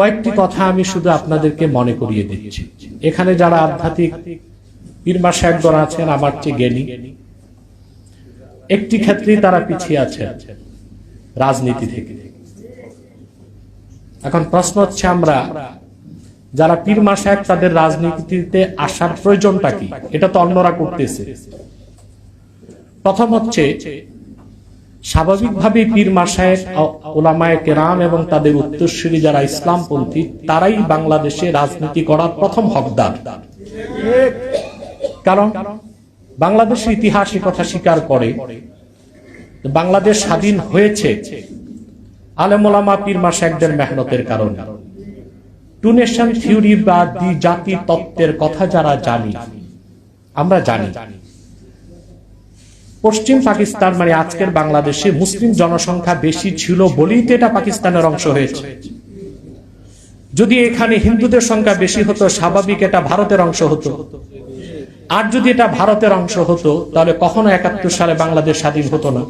কয়েকটি কথা আমি শুধু আপনাদেরকে মনে করিয়ে দিচ্ছি। এখানে যারা আধ্যাত্মিক পীরমা সাহেবগণ আছেন, আমার চেয়ে জ্ঞানী। একটি ক্ষেত্রেই তারা পিছিয়ে আছেন রাজনীতি থেকে। এখন প্রশ্ন হচ্ছে আমরা, যারা পীরমা সাহেব তাদের রাজনীতিতে আসার প্রয়োজনটা কি? এটা তো অন্যরা করতেছে। প্রথম হচ্ছে স্বাভাবিকভাবেই পীর মাসায়েক ওলামায় কেরাম এবং তাদের উত্তরসূরি যারা ইসলামপন্থী, তারাই বাংলাদেশে রাজনীতি করার প্রথম হকদার। কারণ বাংলাদেশের ইতিহাস কথা স্বীকার করে, বাংলাদেশ স্বাধীন হয়েছে আলেমোলামা পীর মাসায়েকদের মেহনতের কারণে। টু নেশন থিওরি বা দ্বি জাতি তত্ত্বের কথা যারা জানি, আমরা জানি। পশ্চিম পাকিস্তান মানে আজকের বাংলাদেশে মুসলিম জনসংখ্যা বেশি ছিল বলেই তো এটা পাকিস্তানের অংশ হয়েছে। যদি এখানে হিন্দুদের সংখ্যা বেশি হতো, স্বাভাবিক এটা ভারতের অংশ হতো। আর যদি এটা ভারতের অংশ হতো, তাহলে কখনো একাত্তর সালে বাংলাদেশ স্বাধীন হতো না।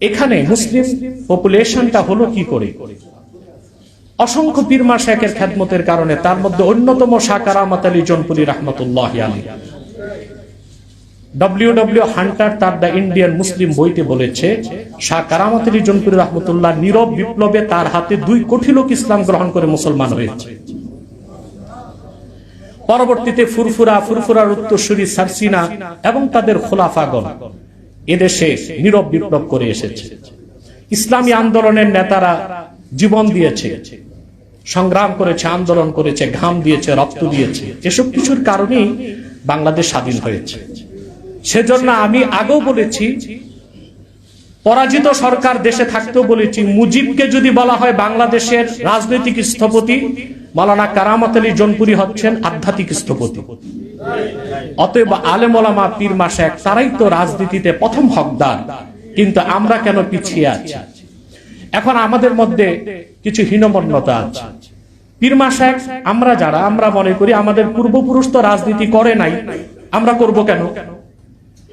এখানে মুসলিম পপুলেশনটা হলো কি করে? অসংখ্য পীরমা শেখের খ্যাতমতের কারণে তার মধ্যে অন্যতম সাকারামত আলী জনপুরি রহমতুল্লাহ আলী পরবর্তীতে ফুরফুরা, ফুরফুরার এবং তাদের খোলাফাগণ এদেশে নীরব বিপ্লব করে এসেছে। ইসলামী আন্দোলনের নেতারা জীবন দিয়েছে, সংগ্রাম করেছে, আন্দোলন করেছে, ঘাম দিয়েছে, রক্ত দিয়েছে, এসব কিছুর কারণেই বাংলাদেশ স্বাধীন হয়েছে। সেজন্য আমি আগেও বলেছি, পরাজিত সরকার দেশে থাকতেও বলেছি, মুজিবকে যদি বলা হয় বাংলাদেশের রাজনৈতিক স্থপতি, মালানা কারামত আলী জনপুরি হচ্ছেন আধ্যাত্মিক স্থপতি। অতএব আলেমলামা পীর মাসেক তারাই তো রাজনীতিতে প্রথম হকদার, কিন্তু আমরা কেন পিছিয়ে আছি? এখন আমাদের মধ্যে কিছু হীনমন্যতা আছে। পীরমা শেখ আমরা যারা, আমরা মনে করি আমাদের পূর্বপুরুষ তো রাজনীতি করে নাই, আমরা করব কেন?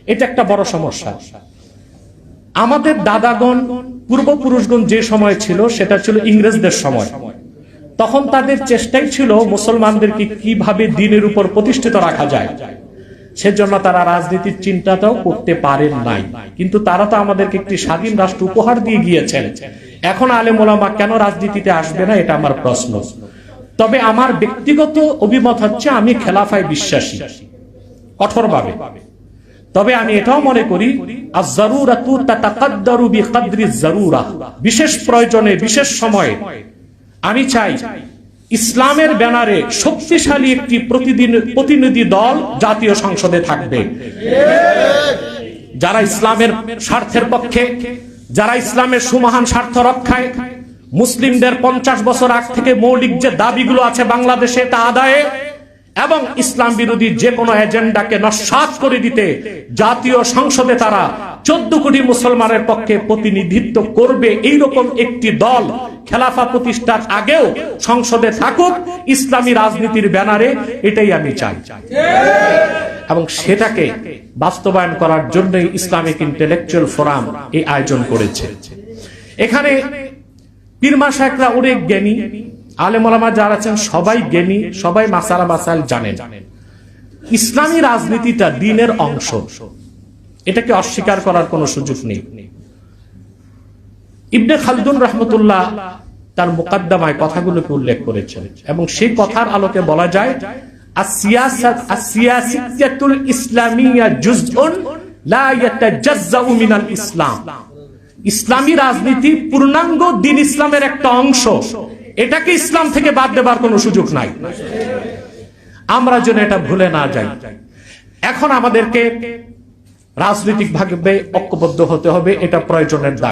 এটা একটা বড় সমস্যা। আমাদের দাদাগণ, পূর্বপুরুষগণ যে সময় ছিল, সেটা ছিল ইংরেজদের সময়। তখন তাদের চেষ্টাই ছিল মুসলমানদেরকে কীভাবে দিনের উপর প্রতিষ্ঠিত রাখা যায়। সেজন্য তারা রাজনীতির চিন্তাটাও করতে পারেন নাই। কিন্তু তারা তো আমাদেরকে একটি স্বাধীন রাষ্ট্র উপহার দিয়ে গিয়েছেন। এখন আলেম ওলামা কেন রাজনীতিতে আসবে না, এটা আমার প্রশ্ন। তবে আমার ব্যক্তিগত অভিমত হচ্ছে আমি খেলাফায় বিশ্বাসী। কঠোরভাবে। তবে আমি এটাও মনে করি বিশেষ প্রয়োজনে, বিশেষ সময়ে। আমি চাই, ইসলামের ব্যানারে শক্তিশালী একটি প্রতিদিন, প্রতিনিধি দল জাতীয় সংসদে থাকবে। যারা ইসলামের স্বার্থের পক্ষে, যারা ইসলামের সুমহান স্বার্থ রক্ষায়, মুসলিমদের পঞ্চাশ বছর আগ থেকে মৌলিক যে দাবিগুলো আছে বাংলাদেশে তা আদায়ে এবং ইসলাম বিরোধী যে কোনো এজেন্ডাকে নস্বাত করে দিতে জাতীয় সংসদে তারা চোদ্দ কোটি মুসলমানের পক্ষে প্রতিনিধিত্ব করবে এইরকম একটি দল খেলাফা প্রতিষ্ঠার আগেও সংসদে থাকুক, ইসলামী রাজনীতির ব্যানারে এটাই আমি চাই। এবং সেটাকে বাস্তবায়ন করার জন্য ইসলামিক ইন্টেলেকচুয়াল ফোরাম এই আয়োজন করেছে। এখানে পীরমা শেখরা অনেক জ্ঞানী আলেমা যারা আছেন, সবাই জ্ঞানী, সবাই মাসালা মাসাইল জানেন। ইসলামী রাজনীতিটা দিনের অংশ। এটাকে অস্বীকার করার কোনো সুযোগ নেই। ইবনে খালদুন রহমতুল্লাহ তার মোকাদ্দমায় কথাগুলোকে উল্লেখ করেছেন এবং সেই কথার আলোকে বলা যায় ইসলামী রাজনীতি পূর্ণাঙ্গ দিন ইসলামের একটা অংশ। এটাকে ইসলাম থেকে বাদ দেবার কোনো সুযোগ নাই। আমরা যেন এটা ভুলে না যাই। এখন আমাদেরকে রাজনৈতিক ভাবে ঐক্যবদ্ধ হতে হবে, এটা প্রয়োজনের দাবি।